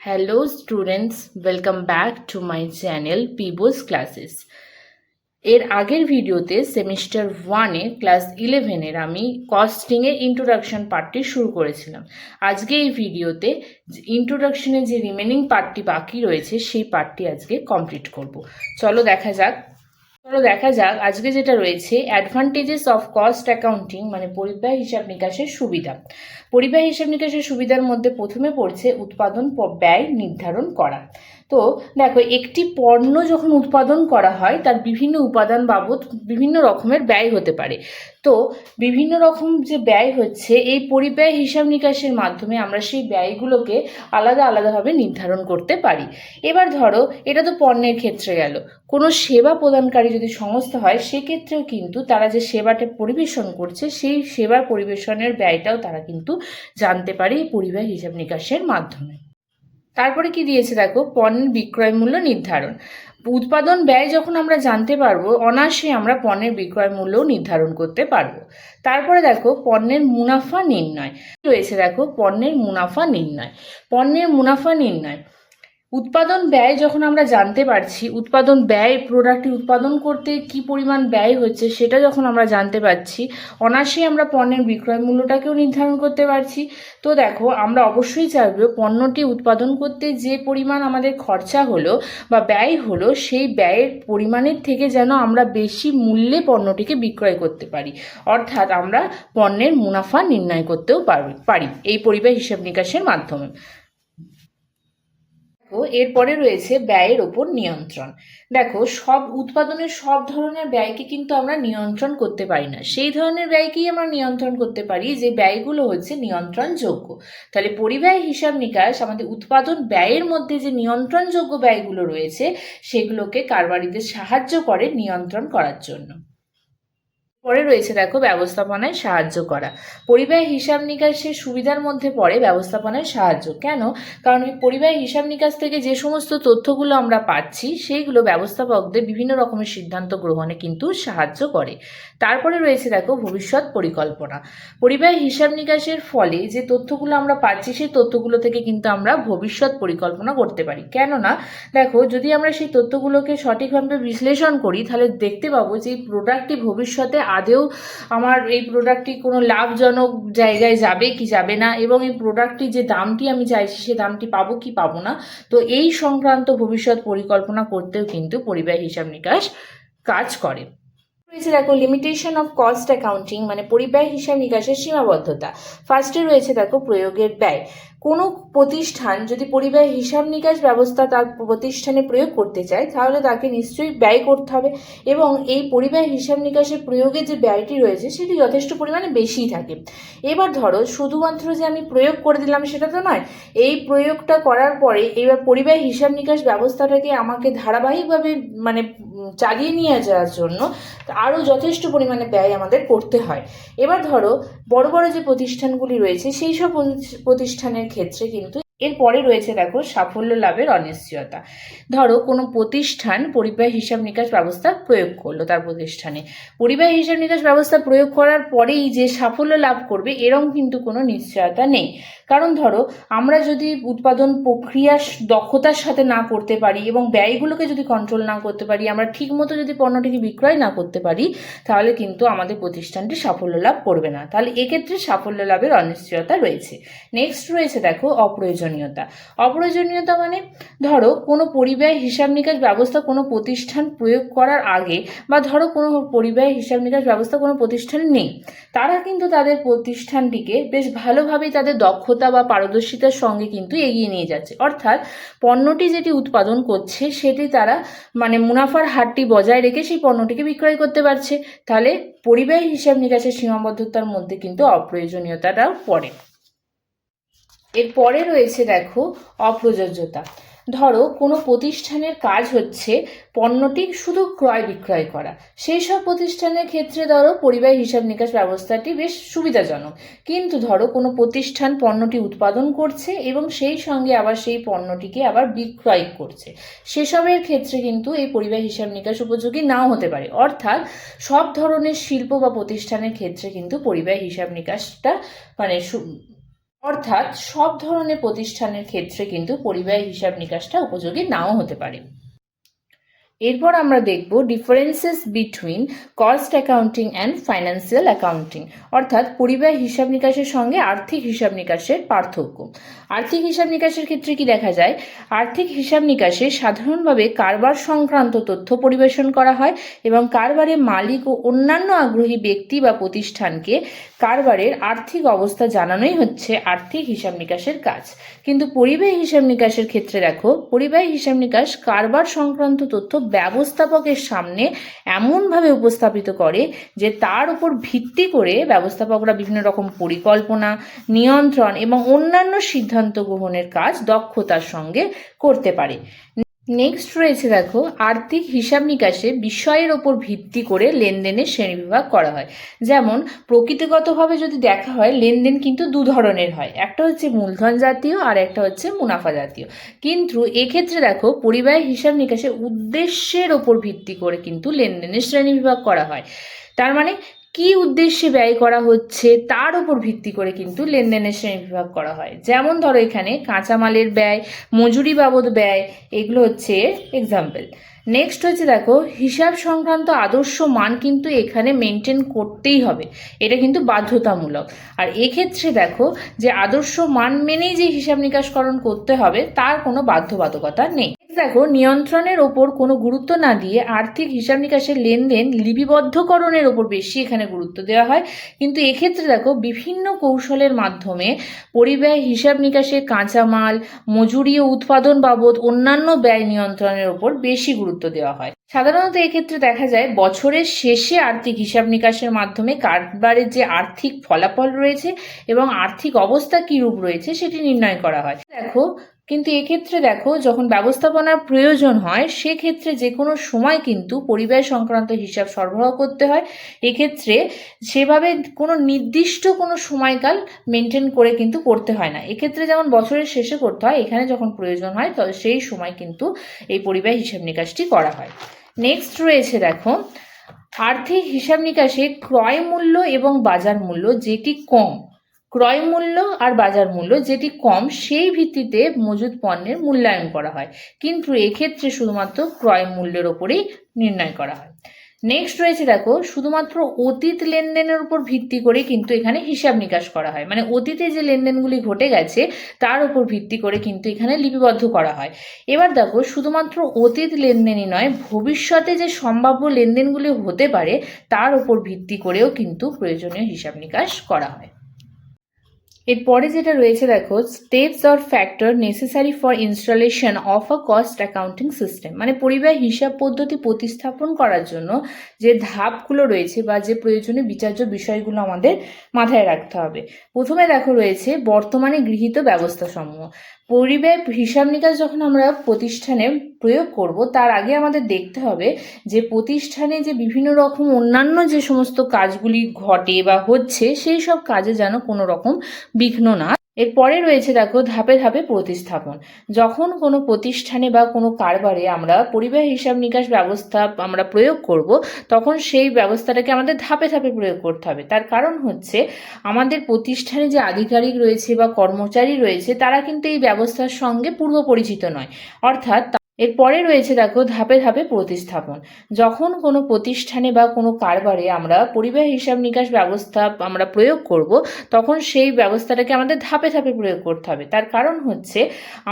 Hello students, welcome back to my channel Pibos Classes. এর আগের ভিডিওতে সেমিস্টার ওয়ানে ক্লাস ইলেভেনের আমি কস্টিংয়ের ইন্ট্রোডাকশন পার্টটি শুরু করেছিলাম। আজকে এই ভিডিওতে ইন্ট্রোডাকশনের যে রিমেনিং পার্টটি বাকি রয়েছে সেই পার্টটি আজকে কমপ্লিট করব। চলো দেখা যাক চলো দেখা যাক। আজকে যেটা রয়েছে অ্যাডভান্টেজেস অফ কস্ট অ্যাকাউন্টিং মানে পরিব্যয় হিসাব নিকাশের সুবিধা। পরিব্যয় হিসাব নিকাশের সুবিধার মধ্যে প্রথমে পড়ছে উৎপাদন ব্যয় নির্ধারণ করা। তো দেখো, একটি পণ্য যখন উৎপাদন করা হয়, তার বিভিন্ন উপাদান বাবদ বিভিন্ন রকমের ব্যয় হতে পারে। তো বিভিন্ন রকম যে ব্যয় হচ্ছে, এই পরিব্যয় হিসাব নিকাশের মাধ্যমে আমরা সেই ব্যয়গুলোকে আলাদা আলাদাভাবে নির্ধারণ করতে পারি। এবার ধরো, এটা তো পণ্যের ক্ষেত্রে গেল। কোনো সেবা প্রদানকারী যদি সংস্থা হয়, সেক্ষেত্রেও কিন্তু তারা যে সেবাটা পরিবেশন করছে, সেই সেবার পরিবেশনের ব্যয়টাও তারা কিন্তু জানতে পারে এই পরিব্যয় হিসাব নিকাশের মাধ্যমে। তারপরে কি দিয়েছে দেখো? পণ্যের বিক্রয় মূল্য নির্ধারণ। উৎপাদন ব্যয় যখন আমরা জানতে পারব, অনায়াসে আমরা পণ্যের বিক্রয় মূল্য নির্ধারণ করতে পারব। তারপরে দেখো, পণ্যের মুনাফা নির্ণয়। রয়েছে দেখো? পণ্যের মুনাফা নির্ণয়। পণ্যের মুনাফা নির্ণয়। উৎপাদন ব্যয় যখন আমরা জানতে পারছি, উৎপাদন ব্যয় প্রোডাক্টটি উৎপাদন করতে কি পরিমাণ ব্যয় হচ্ছে সেটা যখন আমরা জানতে পারছি, অনায়াসেই আমরা পণ্যের বিক্রয় মূল্যটাকেও নির্ধারণ করতে পারছি। তো দেখো, আমরা অবশ্যই চাইব পণ্যটি উৎপাদন করতে যে পরিমাণ আমাদের খরচা হলো বা ব্যয় হলো, সেই ব্যয়ের পরিমাণের থেকে যেন আমরা বেশি মূল্যে পণ্যটিকে বিক্রয় করতে পারি। অর্থাৎ আমরা পণ্যের মুনাফা নির্ণয় করতেও পারি। এই পরিবেশ হিসাব নিকাশের মাধ্যমে। দেখো এরপরে রয়েছে ব্যয়ের ওপর নিয়ন্ত্রণ। দেখো, সব উৎপাদনের সব ধরনের ব্যয়কে কিন্তু আমরা নিয়ন্ত্রণ করতে পারি না। সেই ধরনের ব্যয়কেই আমরা নিয়ন্ত্রণ করতে পারি যে ব্যয়গুলো হচ্ছে নিয়ন্ত্রণযোগ্য। তাহলে পরিব্যয় হিসাব নিকাশ, আমাদের উৎপাদন ব্যয়ের মধ্যে যে নিয়ন্ত্রণযোগ্য ব্যয়গুলো রয়েছে, সেগুলোকে কারবারিদের সাহায্য করে নিয়ন্ত্রণ করার জন্য। পরে রয়েছে দেখো ব্যবস্থাপনায় সাহায্য করা। পরিব্যয় হিসাব নিকাশের সুবিধার মধ্যে পড়ে ব্যবস্থাপনায় সাহায্য। কেন? কারণ এই পরিব্যয় হিসাব নিকাশ থেকে যে সমস্ত তথ্যগুলো আমরা পাচ্ছি, সেইগুলো ব্যবস্থাপকদের বিভিন্ন রকমের সিদ্ধান্ত গ্রহণে কিন্তু সাহায্য করে। তারপরে রয়েছে দেখো ভবিষ্যৎ পরিকল্পনা। পরিব্যয় হিসাব নিকাশের ফলে যে তথ্যগুলো আমরা পাচ্ছি, সেই তথ্যগুলো থেকে কিন্তু আমরা ভবিষ্যৎ পরিকল্পনা করতে পারি। কেননা, দেখো যদি আমরা সেই তথ্যগুলোকে সঠিকভাবে বিশ্লেষণ করি, তাহলে দেখতে পাবো যে প্রোডাক্টটি ভবিষ্যতে আদেও আমার এই প্রোডাক্টটি কোনো লাভজনক জায়গায় যাবে কি যাবে না এবং এই প্রোডাক্টটি যে দামটি আমি চাইছি সে দামটি পাবো কি পাবো না, তো এই সংক্রান্ত ভবিষ্যৎ পরিকল্পনা করতেও কিন্তু পরিব্যয় হিসাব নিকাশ কাজ করে। রয়েছে দেখো লিমিটেশন অফ কস্ট অ্যাকাউন্টিং মানে পরিব্যয় হিসাব নিকাশের সীমাবদ্ধতা। ফার্স্টে রয়েছে দেখো প্রয়োগের ব্যয়। কোনো প্রতিষ্ঠান যদি পরিব্যয় হিসাব নিকাশ ব্যবস্থা তার প্রতিষ্ঠানে প্রয়োগ করতে চায়, তাহলে তাকে নিশ্চয়ই ব্যয় করতে হবে। এবং এই পরিব্যয় হিসাব নিকাশের প্রয়োগের যে ব্যয়টি রয়েছে, সেটি যথেষ্ট পরিমাণে বেশিই থাকে। এবার ধরো, শুধুমাত্র যে আমি প্রয়োগ করে দিলাম সেটা তো নয়, এই প্রয়োগটা করার পরে এবার পরিব্যয় হিসাব নিকাশ ব্যবস্থাটাকে আমাকে ধারাবাহিকভাবে মানে চালিয়ে নিয়ে যাওয়ার জন্য আরও যথেষ্ট পরিমাণে ব্যয় আমাদের করতে হয়। এবার ধরো, বড় বড় যে প্রতিষ্ঠানগুলি রয়েছে, সেই সব প্রতি- প্রতিষ্ঠানের ক্ষেত্রে কিন্তু এরপরে রয়েছে দেখো সাফল্য লাভের অনিশ্চয়তা। ধরো কোনো প্রতিষ্ঠান পরিব্যয় হিসাব নিকাশ ব্যবস্থা প্রয়োগ করল তার প্রতিষ্ঠানে। পরিব্যয় হিসাব নিকাশ ব্যবস্থা প্রয়োগ করার পরেই যে সাফল্য লাভ করবে এরম কিন্তু কোনো নিশ্চয়তা নেই। কারণ ধরো আমরা যদি উৎপাদন প্রক্রিয়া দক্ষতার সাথে না করতে পারি এবং ব্যয়গুলোকে যদি কন্ট্রোল না করতে পারি, আমরা ঠিকমতো যদি পণ্যটিকে বিক্রয় না করতে পারি, তাহলে কিন্তু আমাদের প্রতিষ্ঠানটি সাফল্য লাভ করবে না। তাহলে এক্ষেত্রে সাফল্য লাভের অনিশ্চয়তা রয়েছে। নেক্সট রয়েছে দেখো অপ্রয়োজনীয়তা অপ্রয়োজনীয়তা মানে ধরো, কোনো পরিব্যয় হিসাব নিকাশ ব্যবস্থা কোনো প্রতিষ্ঠান প্রয়োগ করার আগে বা ধরো, কোনো পরিব্যয় হিসাব নিকাশ ব্যবস্থা কোনো প্রতিষ্ঠান নেই। তারা কিন্তু তাদের প্রতিষ্ঠানটিকে বেশ ভালোভাবেই তাদের দক্ষতা বা পারদর্শিতার সঙ্গে কিন্তু এগিয়ে নিয়ে যাচ্ছে। অর্থাৎ, পণ্যটি যেটি উৎপাদন করছে, সেটি তারা মানে মুনাফার হারটি বজায় রেখে সেই পণ্যটিকে বিক্রয় করতে পারছে। তাহলে পরিব্যয় হিসাব নিকাশের সীমাবদ্ধতার মধ্যে কিন্তু অপ্রয়োজনীয়তাটাও পড়ে। এরপরে রয়েছে দেখো অপ্রযোজ্যতা। ধরো, কোনো প্রতিষ্ঠানের কাজ হচ্ছে পণ্যটি শুধু ক্রয় বিক্রয় করা। সেই সব প্রতিষ্ঠানের ক্ষেত্রে ধরো পরিবার হিসাব নিকাশ ব্যবস্থাটি বেশ সুবিধাজনক। কিন্তু ধরো, কোনো প্রতিষ্ঠান পণ্যটি উৎপাদন করছে এবং সেই সঙ্গে আবার সেই পণ্যটিকে আবার বিক্রয় করছে। সেসবের ক্ষেত্রে কিন্তু এই পরিবার হিসাব নিকাশ উপযোগী নাও হতে পারে। অর্থাৎ, সব ধরনের শিল্প বা প্রতিষ্ঠানের ক্ষেত্রে কিন্তু পরিবার হিসাব নিকাশটা মানে অর্থাৎ সব ধরনের প্রতিষ্ঠানের ক্ষেত্রে কিন্তু পরিব্যয় হিসাব নিকাশটা উপযোগী নাও হতে পারে। এরপর আমরা দেখব differences between cost accounting and financial accounting অর্থাৎ পরিব্যয় হিসাব নিকাশের সঙ্গে আর্থিক হিসাব নিকাশের পার্থক্য। আর্থিক হিসাব নিকাশের ক্ষেত্রে কি দেখা যায়? আর্থিক হিসাব নিকাশে সাধারণভাবে কারবার সংক্রান্ত তথ্য পরিবেশন করা হয় এবং কারবারের মালিক ও অন্যান্য আগ্রহী ব্যক্তি বা প্রতিষ্ঠানকে কারবারের আর্থিক অবস্থা জানানোই হচ্ছে আর্থিক হিসাব নিকাশের কাজ। কিন্তু পরিব্যয় হিসাব নিকাশের ক্ষেত্রে দেখো পরিব্যয় হিসাব নিকাশ কারবার সংক্রান্ত তথ্য ব্যবস্থাপকের সামনে এমনভাবে উপস্থাপিত করে যে তার উপর ভিত্তি করে ব্যবস্থাপকরা বিভিন্ন রকম পরিকল্পনা, নিয়ন্ত্রণ এবং অন্যান্য সিদ্ধান্ত গ্রহণের কাজ দক্ষতার সঙ্গে করতে পারে। নেক্সট রয়েছে দেখো, আর্থিক হিসাব নিকাশে বিষয়ের ওপর ভিত্তি করে লেনদেনের শ্রেণীবিভাগ করা হয়। যেমন, প্রকৃতিগতভাবে যদি দেখা হয়, লেনদেন কিন্তু দু ধরনের হয়। একটা হচ্ছে মূলধন জাতীয় আর একটা হচ্ছে মুনাফা জাতীয়। কিন্তু এক্ষেত্রে দেখো পরিবাহের হিসাব নিকাশে উদ্দেশ্যের ওপর ভিত্তি করে কিন্তু লেনদেনের শ্রেণীবিভাগ করা হয়। তার মানে কি উদ্দেশ্যে ব্যয় করা হচ্ছে তার উপর ভিত্তি করে কিন্তু লেনদেনের শ্রেণীবিভাগ করা হয়। যেমন ধরো এখানে কাঁচামালের ব্যয়, মজুরি বাবদ ব্যয়, এগুলো হচ্ছে এক্সাম্পল নেক্সট হচ্ছে দেখো, হিসাব সংক্রান্ত আদর্শ মান কিন্তু এখানে মেনটেন করতেই হবে। এটা কিন্তু বাধ্যতামূলক। আর এক্ষেত্রে দেখো যে আদর্শ মান মেনেই যে হিসাব নিকাশকরণ করতে হবে, তার কোনো বাধ্যবাধকতা নেই। দেখো, নিয়ন্ত্রণের ওপর কোনো গুরুত্ব না দিয়ে আর্থিক হিসাব নিকাশের লেনদেন লিপিবদ্ধকরণের ওপর বেশি এখানে গুরুত্ব দেওয়া হয়। কিন্তু এক্ষেত্রে দেখো, বিভিন্ন কৌশলের মাধ্যমে পরিব্যয় হিসাব নিকাশে কাঁচামাল, মজুরি ও উৎপাদন বাবদ অন্যান্য ব্যয় নিয়ন্ত্রণের ওপর বেশি গুরুত্ব দেওয়া হয়। সাধারণত এক্ষেত্রে দেখা যায়, বছরের শেষে আর্থিক হিসাব নিকাশের মাধ্যমে কারবারের যে আর্থিক ফলাফল রয়েছে এবং আর্থিক অবস্থা কী রূপ রয়েছে সেটি নির্ণয় করা হয়। দেখো কিন্তু এক্ষেত্রে দেখো, যখন ব্যবস্থাপনার প্রয়োজন হয়, সেক্ষেত্রে যে কোনো সময় কিন্তু পরিবার সংক্রান্ত হিসাব সরবরাহ করতে হয়। এক্ষেত্রে সেভাবে কোনো নির্দিষ্ট কোনো সময়কাল মেনটেন করে কিন্তু করতে হয় না। এক্ষেত্রে যেমন বছরের শেষে করতে হয়, এখানে যখন প্রয়োজন হয় তবে সেই সময় কিন্তু এই পরিবার হিসাব নিকাশটি করা হয়। নেক্সট রয়েছে দেখো, আর্থিক হিসাব নিকাশে ক্রয় মূল্য এবং বাজার মূল্য, যেটি কম। ক্রয় মূল্য আর বাজার মূল্য যেটি কম, সেই ভিত্তিতে মজুদ পণ্যের মূল্যায়ন করা হয়। কিন্তু এক্ষেত্রে শুধুমাত্র ক্রয় মূল্যের ওপরেই নির্ণয় করা হয়। নেক্সট রয়েছে দেখো, শুধুমাত্র অতীত লেনদেনের উপর ভিত্তি করে কিন্তু এখানে হিসাব নিকাশ করা হয়। মানে অতীতে যে লেনদেনগুলি ঘটে গেছে, তার উপর ভিত্তি করে কিন্তু এখানে লিপিবদ্ধ করা হয়। এবার দেখো, শুধুমাত্র অতীত লেনদেনই নয়, ভবিষ্যতে যে সম্ভাব্য লেনদেনগুলি হতে পারে, তার উপর ভিত্তি করেও কিন্তু প্রয়োজনীয় হিসাব নিকাশ করা হয়। এরপরে যেটা রয়েছে, দেখো steps or factor necessary for installation of a cost accounting system মানে পরিবার হিসাব পদ্ধতি প্রতিস্থাপন করার জন্য যে ধাপগুলো রয়েছে বা যে প্রয়োজনীয় বিচার্য বিষয়গুলো আমাদের মাথায় রাখতে হবে। প্রথমে দেখো রয়েছে বর্তমানে গৃহীত ব্যবস্থাসমূহ। পরিব্যয় হিসাব নিকাশ যখন আমরা প্রতিষ্ঠানে প্রয়োগ করব, তার আগে আমাদের দেখতে হবে যে প্রতিষ্ঠানে যে বিভিন্ন রকম অন্যান্য যে সমস্ত কাজগুলি ঘটে বা হচ্ছে, সেই সব কাজে যেন কোনো রকম বিঘ্ন না এরপরে রয়েছে দেখো ধাপে ধাপে প্রতিস্থাপন। যখন কোনো প্রতিষ্ঠানে বা কোনো কারবারে আমরা পরিবার হিসাব নিকাশ ব্যবস্থা আমরা প্রয়োগ করব, তখন সেই ব্যবস্থাটাকে আমাদের ধাপে ধাপে প্রয়োগ করতে হবে। তার কারণ হচ্ছে আমাদের প্রতিষ্ঠানে যে আধিকারিক রয়েছে বা কর্মচারী রয়েছে, তারা কিন্তু এই ব্যবস্থার সঙ্গে পূর্ব পরিচিত নয়। অর্থাৎ এরপরে রয়েছে দেখো ধাপে ধাপে প্রতিস্থাপন। যখন কোনো প্রতিষ্ঠানে বা কোনো কারবারে আমরা পরিবার হিসাব নিকাশ ব্যবস্থা আমরা প্রয়োগ করব, তখন সেই ব্যবস্থাটাকে আমাদের ধাপে ধাপে প্রয়োগ করতে হবে। তার কারণ হচ্ছে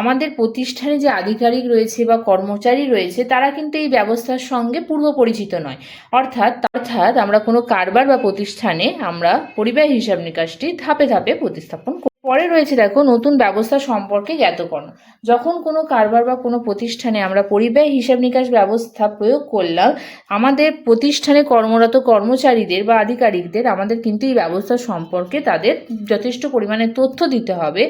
আমাদের প্রতিষ্ঠানে যে আধিকারিক রয়েছে বা কর্মচারী রয়েছে, তারা কিন্তু এই ব্যবস্থার সঙ্গে পূর্ব পরিচিত নয়। অর্থাৎ অর্থাৎ আমরা কোনো কারবার বা প্রতিষ্ঠানে আমরা পরিবার হিসাব নিকাশটি ধাপে ধাপে প্রতিস্থাপন। পরে রয়েছে দেখো নতুন ব্যবস্থা সম্পর্কে জ্ঞাতকরণ। যখন কোনো কারবার বা কোনো প্রতিষ্ঠানে আমরা পরিব্যয় হিসাব নিকাশ ব্যবস্থা প্রয়োগ করলাম, আমাদের প্রতিষ্ঠানে কর্মরত কর্মচারীদের বা আধিকারিকদের আমাদের কিন্তু এই ব্যবস্থা সম্পর্কে তাদের যথেষ্ট পরিমাণে তথ্য দিতে হবে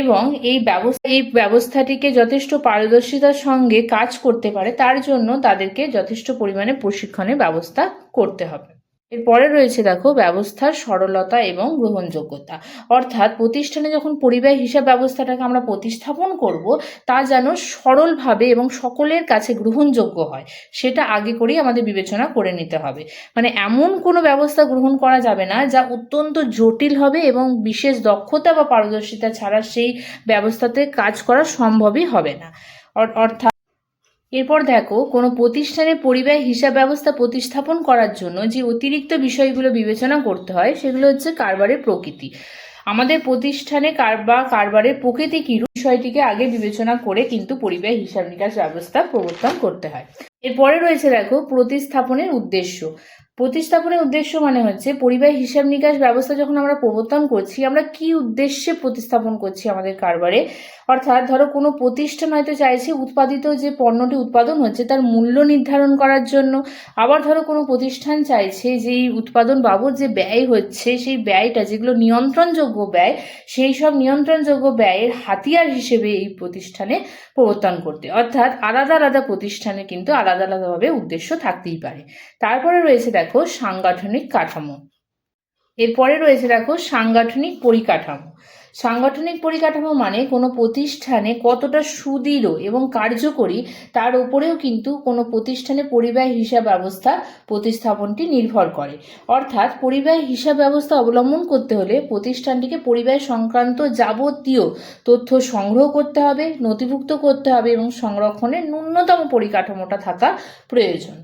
এবং এই ব্যবস্থা এই ব্যবস্থাটিকে যথেষ্ট পারদর্শিতার সঙ্গে কাজ করতে পারে, তার জন্য তাদেরকে যথেষ্ট পরিমাণে প্রশিক্ষণের ব্যবস্থা করতে হবে। এরপরে রয়েছে দেখো ব্যবস্থার সরলতা এবং গ্রহণযোগ্যতা। অর্থাৎ প্রতিষ্ঠানে যখন পরিব্যয় হিসাব ব্যবস্থাটাকে আমরা প্রতিস্থাপন করব, তা যেন সরলভাবে এবং সকলের কাছে গ্রহণযোগ্য হয়, সেটা আগে করেই আমাদের বিবেচনা করে নিতে হবে। মানে এমন কোনো ব্যবস্থা গ্রহণ করা যাবে না, যা অত্যন্ত জটিল হবে এবং বিশেষ দক্ষতা বা পারদর্শিতা ছাড়া সেই ব্যবস্থাতে কাজ করা সম্ভবই হবে না। অর্থাৎ এরপর দেখো, কোনো প্রতিষ্ঠানে পরিব্যয় হিসাব ব্যবস্থা প্রতিস্থাপন করার জন্য যে অতিরিক্ত বিষয়গুলো বিবেচনা করতে হয়, সেগুলো হচ্ছে কারবারের প্রকৃতি। আমাদের প্রতিষ্ঠানে কার, বা কারবারের প্রকৃতি কি বিষয়টিকে আগে বিবেচনা করে কিন্তু পরিব্যয় হিসাব নিকাশ ব্যবস্থা প্রবর্তন করতে হয়। এরপরে রয়েছে দেখো, প্রতিস্থাপনের উদ্দেশ্য। প্রতিস্থাপনের উদ্দেশ্য মানে হচ্ছে পরিব্যয় হিসাব নিকাশ ব্যবস্থা যখন আমরা প্রবর্তন করছি, আমরা কি উদ্দেশ্যে প্রতিস্থাপন করছি আমাদের কারবারে? অর্থাৎ ধরো কোনো প্রতিষ্ঠান হয়তো চাইছে উৎপাদিত যে পণ্যটি উৎপাদন হচ্ছে তার মূল্য নির্ধারণ করার জন্য। আবার ধরো কোনো প্রতিষ্ঠান চাইছে যে উৎপাদন বাবদ যে ব্যয় হচ্ছে, সেই ব্যয়টা যেগুলো নিয়ন্ত্রণযোগ্য ব্যয়, সেই সব নিয়ন্ত্রণযোগ্য ব্যয়ের হাতিয়ার হিসেবে এই প্রতিষ্ঠানে প্রবর্তন করতে। অর্থাৎ আলাদা আলাদা প্রতিষ্ঠানে কিন্তু আলাদা আলাদাভাবে উদ্দেশ্য থাকতেই পারে। তারপরে রয়েছে দেখো সাংগঠনিক কাঠামো। এরপরে রয়েছে দেখো সাংগঠনিক পরিকাঠামো। সাংগঠনিক পরিকাঠামো মানে কোনো প্রতিষ্ঠানে কতটা সুদৃঢ় এবং কার্যকরী তার উপরেও কিন্তু কোনো প্রতিষ্ঠানে পরিব্যয় হিসাব ব্যবস্থা প্রতিস্থাপনটি নির্ভর করে। অর্থাৎ পরিব্যয় হিসাব ব্যবস্থা অবলম্বন করতে হলে প্রতিষ্ঠানটিকে পরিব্যয় সংক্রান্ত যাবতীয় তথ্য সংগ্রহ করতে হবে, নথিভুক্ত করতে হবে এবং সংরক্ষণের ন্যূনতম পরিকাঠামোটা থাকা প্রয়োজন।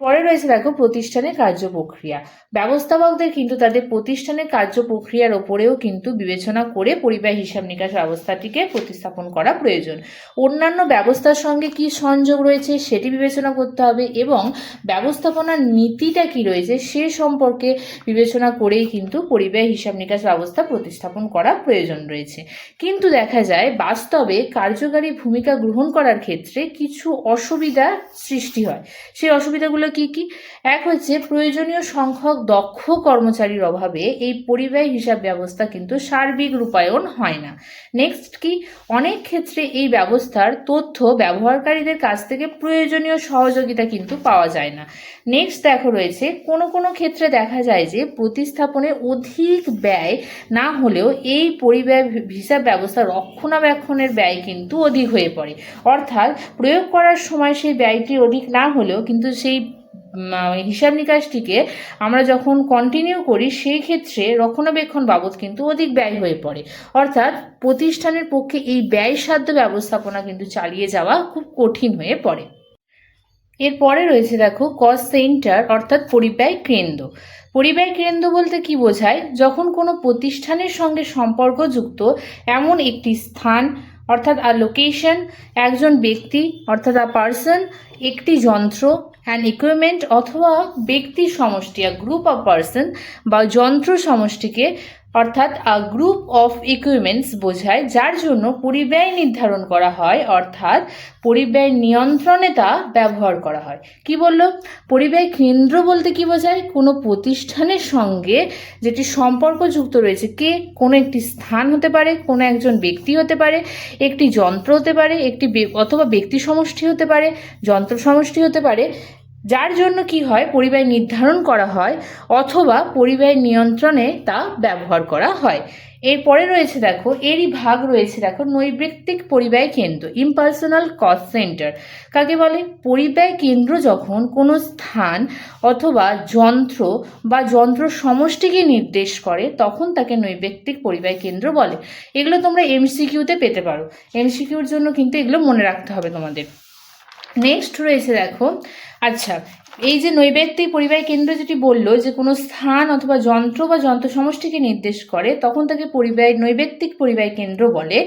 এরপরে রয়েছে দেখো প্রতিষ্ঠানের কার্য প্রক্রিয়া। ব্যবস্থাপকদের কিন্তু তাদের প্রতিষ্ঠানের কার্য প্রক্রিয়ার ওপরেও কিন্তু বিবেচনা করে পরিব্যয় হিসাব নিকাশ ব্যবস্থাটিকে প্রতিস্থাপন করা প্রয়োজন। অন্যান্য ব্যবস্থার সঙ্গে কি সংযোগ রয়েছে সেটি বিবেচনা করতে হবে এবং ব্যবস্থাপনার নীতিটা কি রয়েছে সে সম্পর্কে বিবেচনা করেই কিন্তু পরিব্যয় হিসাব নিকাশ ব্যবস্থা প্রতিস্থাপন করা প্রয়োজন রয়েছে। কিন্তু দেখা যায় বাস্তবে কার্যকারী ভূমিকা গ্রহণ করার ক্ষেত্রে কিছু অসুবিধা সৃষ্টি হয়। সেই অসুবিধাগুলো কি কি? এক হচ্ছে প্রয়োজনীয় সংখ্যক দক্ষ কর্মচারীর অভাবে এই পরিব্যয় হিসাব ব্যবস্থা কিন্তু সার্বিক রূপায়ণ হয় না। নেক্সট কি? অনেক ক্ষেত্রে এই ব্যবস্থার তথ্য ব্যবহারকারীদের কাছ থেকে প্রয়োজনীয় সহযোগিতা কিন্তু পাওয়া যায় না। নেক্সট দেখো রয়েছে, কোনো কোনো ক্ষেত্রে দেখা যায় যে প্রতিস্থাপনে অধিক ব্যয় না হলেও এই পরিব্যয় হিসাব ব্যবস্থা রক্ষণাবেক্ষণের ব্যয় কিন্তু অধিক হয়ে পড়ে। অর্থাৎ প্রয়োগ করার সময় সেই ব্যয়টি অধিক না হলেও কিন্তু সেই হিসাব নিকাশটিকে আমরা যখন কন্টিনিউ করি সেই ক্ষেত্রে রক্ষণাবেক্ষণ বাবদ কিন্তু অধিক ব্যয় হয়ে পড়ে। অর্থাৎ প্রতিষ্ঠানের পক্ষে এই ব্যয়সাধ্য ব্যবস্থাপনা কিন্তু চালিয়ে যাওয়া খুব কঠিন হয়ে পড়ে। এরপরে রয়েছে দেখো কস্ট সেন্টার অর্থাৎ পরিব্যয় কেন্দ্র। পরিব্যয় কেন্দ্র বলতে কি বোঝায়? যখন কোনো প্রতিষ্ঠানের সঙ্গে সম্পর্কযুক্ত এমন একটি স্থান অর্থাৎ আ লোকেশন একজন ব্যক্তি, অর্থাৎ আ পার্সন একটি যন্ত্র অ্যান্ড ইকুইপমেন্ট অথবা ব্যক্তি সমষ্টি আ গ্রুপ অফ পার্সন বা যন্ত্র সমষ্টিকে অর্থাৎ আ গ্রুপ অফ ইকুইপমেন্টস বোঝায় যার জন্য পরিব্যয় নির্ধারণ করা হয়, অর্থাৎ পরিব্যয় নিয়ন্ত্রণে তা ব্যবহার করা হয়। কি বলল? পরিব্যয় কেন্দ্র বলতে কি বোঝায়? কোনো প্রতিষ্ঠানের সঙ্গে যেটি সম্পর্কযুক্ত রয়েছে, কে? কোনো একটি স্থান হতে পারে, কোনো একজন ব্যক্তি হতে পারে, একটি যন্ত্র হতে পারে, একটি অথবা ব্যক্তি সমষ্টি হতে পারে যন্ত্র সমষ্টি হতে পারে যার জন্য কি হয়? পরিব্যয় নির্ধারণ করা হয় অথবা পরিব্যয় নিয়ন্ত্রণে তা ব্যবহার করা হয়। এরপরে রয়েছে দেখো, এরই ভাগ রয়েছে দেখো, নৈবৃত্তিক পরিব্যয় কেন্দ্র ইম্পার্সোনাল কস্ট সেন্টার কাকে বলে? পরিব্যয় কেন্দ্র যখন কোনো স্থান অথবা যন্ত্র বা যন্ত্র সমষ্টিকে নির্দেশ করে, তখন তাকে নৈবেত্তিক পরিব্যয় কেন্দ্র বলে। এগুলো তোমরা এমসিকিউতে পেতে পারো। এমসিকিউর জন্য কিন্তু এগুলো মনে রাখতে হবে তোমাদের। নেক্সট রয়েছে দেখো আচ্ছা এই যে নৈবেত্তিক পরিবাহী কেন্দ্র যেটি বলল, যে কোনো স্থান অথবা যন্ত্র বা যন্ত্র সমষ্টিকে নির্দেশ করে, তখন তাকে পরিবাহী নৈবেত্তিক পরিবাহী কেন্দ্র বলে।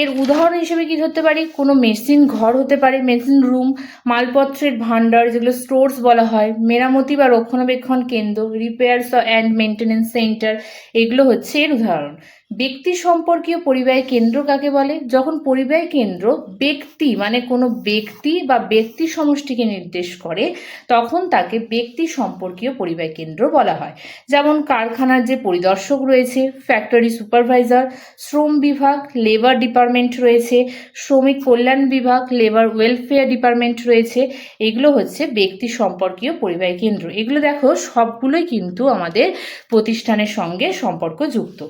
এর উদাহরণ হিসেবে কি ধরতে পারি? কোনো মেশিন ঘর হতে পারে, মেশিন রুম, মালপত্রের ভাণ্ডার, যেগুলো স্টোরস বলা হয়, মেরামতি বা রক্ষণাবেক্ষণ কেন্দ্র, রিপেয়ার্স অ্যান্ড মেনটেনেন্স সেন্টার, এগুলো হচ্ছে এর উদাহরণ। ব্যক্তি সম্পর্কীয় পরিবাহী কেন্দ্র কাকে বলে? যখন পরিবাহী কেন্দ্র ব্যক্তি মানে কোনো ব্যক্তি বা ব্যক্তি সমষ্টিকে নির্দেশ করে, তখন তাকে ব্যক্তি সম্পর্কীয় পরিবাহী কেন্দ্র বলা হয়। যেমন কারখানার যে পরিদর্শক রয়েছে ফ্যাক্টরি সুপারভাইজার শ্রম বিভাগ লেবার ডিপার্টমেন্ট রয়েছে, শ্রমিক কল্যাণ বিভাগ লেবার ওয়েলফেয়ার ডিপার্টমেন্ট রয়েছে, এগুলো হচ্ছে ব্যক্তি সম্পর্কীয় পরিবাহী কেন্দ্র। এগুলো দেখো, সবগুলোই কিন্তু আমাদের প্রতিষ্ঠানের সঙ্গে সম্পর্কযুক্ত।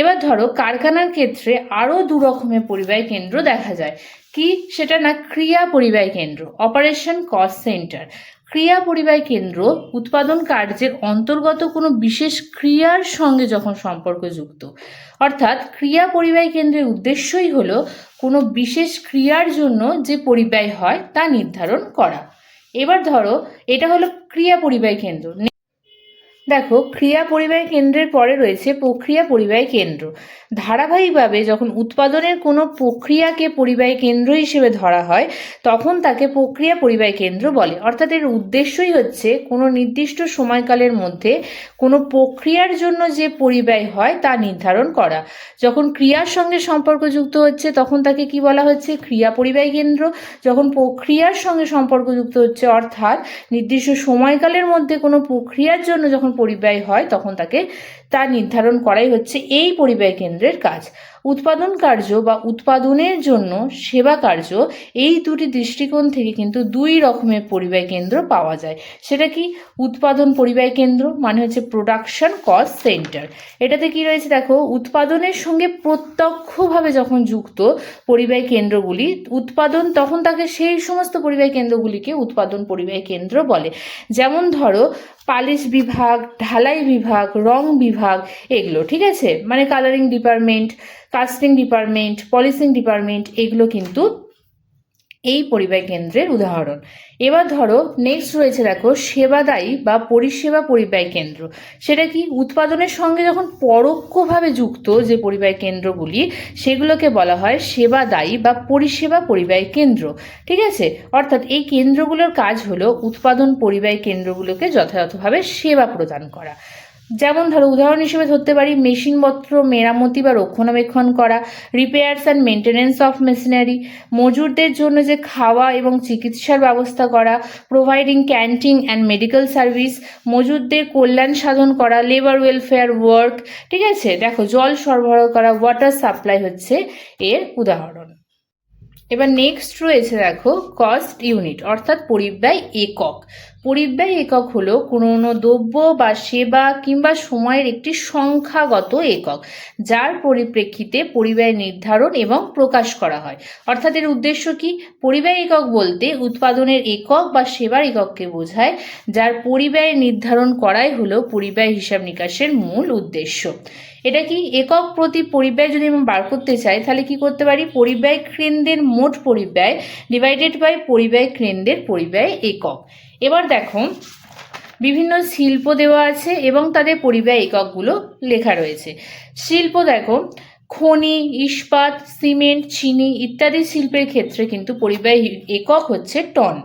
এবার ধরো কারখানার ক্ষেত্রে আরও দু রকমের পরিবাহী কেন্দ্র দেখা যায়। কি? সেটা না ক্রিয়া পরিবাহী কেন্দ্র অপারেশন কস্ট সেন্টার ক্রিয়া পরিবাহী কেন্দ্র উৎপাদন কার্যের অন্তর্গত কোনো বিশেষ ক্রিয়ার সঙ্গে যখন সম্পর্কযুক্ত। অর্থাৎ ক্রিয়া পরিবাহী কেন্দ্রের উদ্দেশ্যই হলো কোনো বিশেষ ক্রিয়ার জন্য যে পরিবাহী হয় তা নির্ধারণ করা। এবার ধরো এটা হলো ক্রিয়া পরিবাহী কেন্দ্র। দেখো, ক্রিয়া পরিবাহী কেন্দ্রের পরে রয়েছে প্রক্রিয়া পরিবাহী কেন্দ্র। ধারাবাহিকভাবে যখন উৎপাদনের কোনো প্রক্রিয়াকে পরিবাহী কেন্দ্র হিসেবে ধরা হয়, তখন তাকে প্রক্রিয়া পরিবাহী কেন্দ্র বলে। অর্থাৎ এর উদ্দেশ্যই হচ্ছে কোনো নির্দিষ্ট সময়কালের মধ্যে কোনো প্রক্রিয়ার জন্য যে পরিবাহী হয় তা নির্ধারণ করা। যখন ক্রিয়ার সঙ্গে সম্পর্কযুক্ত হচ্ছে, তখন তাকে কি বলা হচ্ছে? ক্রিয়া পরিবাহী কেন্দ্র। যখন প্রক্রিয়ার সঙ্গে সম্পর্কযুক্ত হচ্ছে, অর্থাৎ নির্দিষ্ট সময়কালের মধ্যে কোনো প্রক্রিয়ার জন্য যখন পরিবাহী হয় তখন তাকে তা নির্ধারণ করাই হচ্ছে এই পরিবাহী কেন্দ্রের কাজ। উৎপাদন কার্য বা উৎপাদনের জন্য সেবা কার্য এই দুটি দৃষ্টিকোণ থেকে কিন্তু দুই রকমের পরিবাহী কেন্দ্র পাওয়া যায়। সেটা কি উৎপাদন পরিবাহী কেন্দ্র মানে হচ্ছে প্রোডাকশন কস্ট সেন্টার এটাতে কি রয়েছে দেখো, উৎপাদনের সঙ্গে প্রত্যক্ষভাবে যখন যুক্ত পরিবাহী কেন্দ্রগুলি, উৎপাদন তখন তাকে সেই সমস্ত পরিবাহী কেন্দ্রগুলিকে উৎপাদন পরিবাহী কেন্দ্র বলে। যেমন ধরো, পালিশ বিভাগ, ঢালাই বিভাগ, রং বিভাগ এগুলো, ঠিক আছে? মানে colouring department casting department polishing department এগুলো কিন্তু এই পরিবাহী কেন্দ্রের উদাহরণ। এবার ধরো নেক্সট রয়েছে দেখো, সেবাদায়ী বা পরিষেবা পরিবাহী কেন্দ্র। সেটা কি? উৎপাদনের সঙ্গে যখন পরোক্ষভাবে যুক্ত যে পরিবাহী কেন্দ্রগুলি, সেগুলোকে বলা হয় সেবাদায়ী বা পরিষেবা পরিবাহী কেন্দ্র, ঠিক আছে? অর্থাৎ এই কেন্দ্রগুলোর কাজ হলো উৎপাদন পরিবাহী কেন্দ্রগুলোকে যথাযথভাবে সেবা প্রদান করা। যেমন ধরো, উদাহরণ হিসেবে ধরতে পারি মেশিনপত্র মেরামতি বা রক্ষণাবেক্ষণ করা repairs and maintenance of machinery মজুরদের জন্য যে খাওয়া এবং চিকিৎসার ব্যবস্থা করা providing canteen and medical service মজুরদের কল্যাণ সাধন করা লেবার ওয়েলফেয়ার ওয়ার্ক ঠিক আছে? দেখো, জল সরবরাহ করা ওয়াটার সাপ্লাই হচ্ছে এর উদাহরণ। এবার নেক্সট রয়েছে, দেখো কস্ট ইউনিট অর্থাৎ পরিব্যয় একক। পরিব্যয় একক হলো কোনো দ্রব্য বা সেবা কিংবা সময়ের একটি সংখ্যাগত একক, যার পরিপ্রেক্ষিতে পরিব্যয় নির্ধারণ এবং প্রকাশ করা হয়। অর্থাৎ এর উদ্দেশ্য কি? পরিব্যয় একক বলতে উৎপাদনের একক বা সেবার একককে বোঝায়, যার পরিব্যয় নির্ধারণ করাই হলো পরিব্যয় হিসাব নিকাশের মূল উদ্দেশ্য। এটা কি একক প্রতি পরিব্যয় যদি আমি বার করতে চাই, তাহলে কি করতে পারি? পরিব্যয় কেন্দ্রের মোট পরিব্যয় ডিভাইডেড বাই পরিব্যয় কেন্দ্রের পরিব্যয় একক। এবার দেখো, বিভিন্ন শিল্প দেওয়া আছে এবং তাদের পরিব্যয় এককগুলো লেখা রয়েছে। শিল্প দেখো, খনি, ইস্পাত, সিমেন্ট, চিনি ইত্যাদি শিল্পের ক্ষেত্রে কিন্তু পরিব্যয় একক হচ্ছে টন।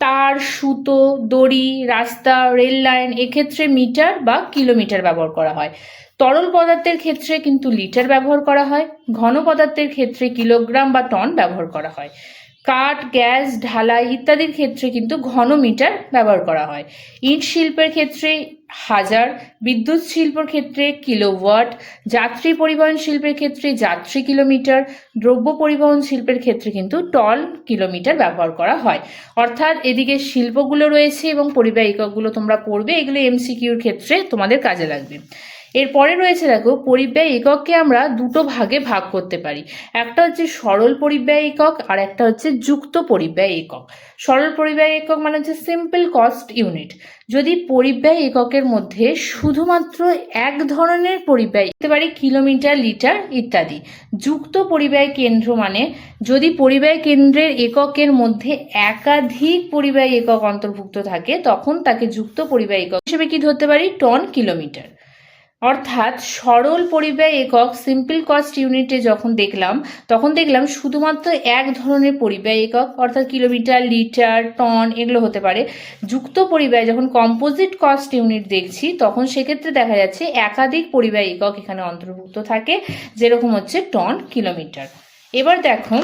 তার, সুতো, দড়ি, রাস্তা, রেল লাইন এক্ষেত্রে মিটার বা কিলোমিটার ব্যবহার করা হয়। তরল পদার্থের ক্ষেত্রে কিন্তু লিটার ব্যবহার করা হয়, ঘন পদার্থের ক্ষেত্রে কিলোগ্রাম বা টন ব্যবহার করা হয়। কাঠ, গ্যাস, ঢালাই ইত্যাদির ক্ষেত্রে কিন্তু ঘন মিটার ব্যবহার করা হয়। ইট শিল্পের ক্ষেত্রে হাজার, বিদ্যুৎ শিল্পের ক্ষেত্রে কিলোওয়াট, যাত্রী পরিবহন শিল্পের ক্ষেত্রে যাত্রী কিলোমিটার, দ্রব্য পরিবহন শিল্পের ক্ষেত্রে কিন্তু টন কিলোমিটার ব্যবহার করা হয়। অর্থাৎ এদিকে শিল্পগুলো রয়েছে এবং পরিবাহী এককগুলো তোমরা পড়বে, এগুলো এমসিকিউর ক্ষেত্রে তোমাদের কাজে লাগবে। এরপরে রয়েছে দেখো, পরিব্যয় একককে আমরা দুটো ভাগে ভাগ করতে পারি। একটা হচ্ছে সরল পরিব্যয় একক, আর একটা হচ্ছে যুক্ত পরিব্যয় একক। সরল পরিব্যয় একক মানে হচ্ছে সিম্পল কস্ট ইউনিট যদি পরিব্যয় এককের মধ্যে শুধুমাত্র এক ধরনের পরিব্যয় হতে পারে কিলোমিটার, লিটার ইত্যাদি। যুক্ত পরিব্যয় কেন্দ্র মানে যদি পরিব্যয় কেন্দ্রের এককের মধ্যে একাধিক পরিব্যয় একক অন্তর্ভুক্ত থাকে, তখন তাকে যুক্ত পরিব্যয় একক হিসেবে কি ধরতে পারি? Ton kilometre. অর্থাৎ সরল পরিব্যয় একক সিম্পল কস্ট ইউনিটে যখন দেখলাম, তখন দেখলাম শুধুমাত্র এক ধরনের পরিব্যয় একক, অর্থাৎ কিলোমিটার লিটার টন এগুলো হতে পারে। যুক্ত পরিব্যয় যখন কম্পোজিট কস্ট ইউনিট দেখছি, তখন সেক্ষেত্রে দেখা যাচ্ছে একাধিক পরিব্যয় একক এখানে অন্তর্ভুক্ত থাকে, যেরকম হচ্ছে টন কিলোমিটার এবার দেখো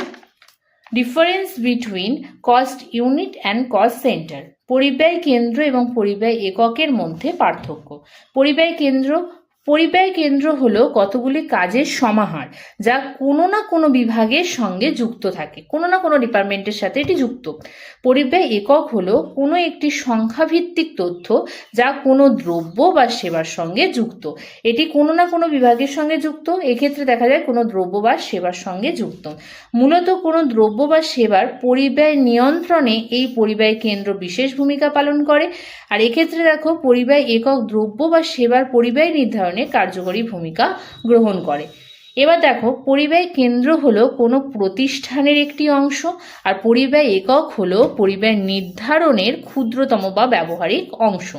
difference between cost unit and cost centre পরিব্যয় কেন্দ্র এবং পরিব্যয় এককের মধ্যে পার্থক্য। পরিব্যয় কেন্দ্র পরিব্যয় কেন্দ্র হলো কতগুলি কাজের সমাহার, যা কোনো না কোনো বিভাগের সঙ্গে যুক্ত থাকে। কোনো না কোনো ডিপার্টমেন্টের সাথে এটি যুক্ত। পরিব্যয় একক হলো কোনো একটি সংখ্যাভিত্তিক তথ্য যা কোনো দ্রব্য বা সেবার সঙ্গে যুক্ত। এটি কোনো না কোনো বিভাগের সঙ্গে যুক্ত, এক্ষেত্রে দেখা যায় কোনো দ্রব্য বা সেবার সঙ্গে যুক্ত। মূলত কোনো দ্রব্য বা সেবার পরিব্যয় নিয়ন্ত্রণে এই পরিব্যয় কেন্দ্র বিশেষ ভূমিকা পালন করে। আর এক্ষেত্রে দেখো, পরিব্যয় একক দ্রব্য বা সেবার পরিব্যয় নির্ধারণে কার্যকরী ভূমিকা গ্রহণ করে। এবার দেখো, পরিব্যয় কেন্দ্র হলো কোনো প্রতিষ্ঠানের একটি অংশ আর পরিব্যয় একক হলো পরিব্যয় নির্ধারণের ক্ষুদ্রতম বা ব্যবহারিক অংশ।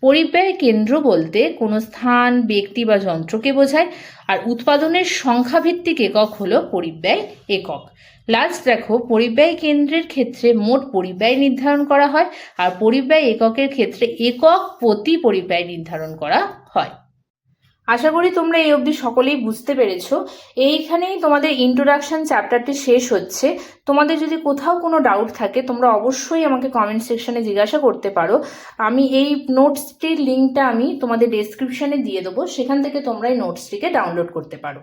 পরিব্যয় কেন্দ্র বলতে কোনো স্থান, ব্যক্তি বা যন্ত্রকে বোঝায় আর উৎপাদনের সংখ্যাভিত্তিক একক হলো পরিব্যয় একক। লাস্ট দেখো, পরিব্যয় কেন্দ্রের ক্ষেত্রে মোট পরিব্যয় নির্ধারণ করা হয় আর পরিব্যয় এককের ক্ষেত্রে একক প্রতি পরিব্যয় নির্ধারণ করা হয়। আশা করি তোমরা এই অবধি সকলেই বুঝতে পেরেছ। এইখানেই তোমাদের ইন্ট্রোডাকশন চ্যাপ্টারটি শেষ হচ্ছে। তোমাদের যদি কোথাও কোনো ডাউট থাকে, তোমরা অবশ্যই আমাকে কমেন্ট সেকশনে জিজ্ঞাসা করতে পারো। আমি এই নোটসটির লিঙ্কটা আমি তোমাদের ডেসক্রিপশানে দিয়ে দেবো। সেখান থেকে তোমরা এই নোটসটিকে ডাউনলোড করতে পারো।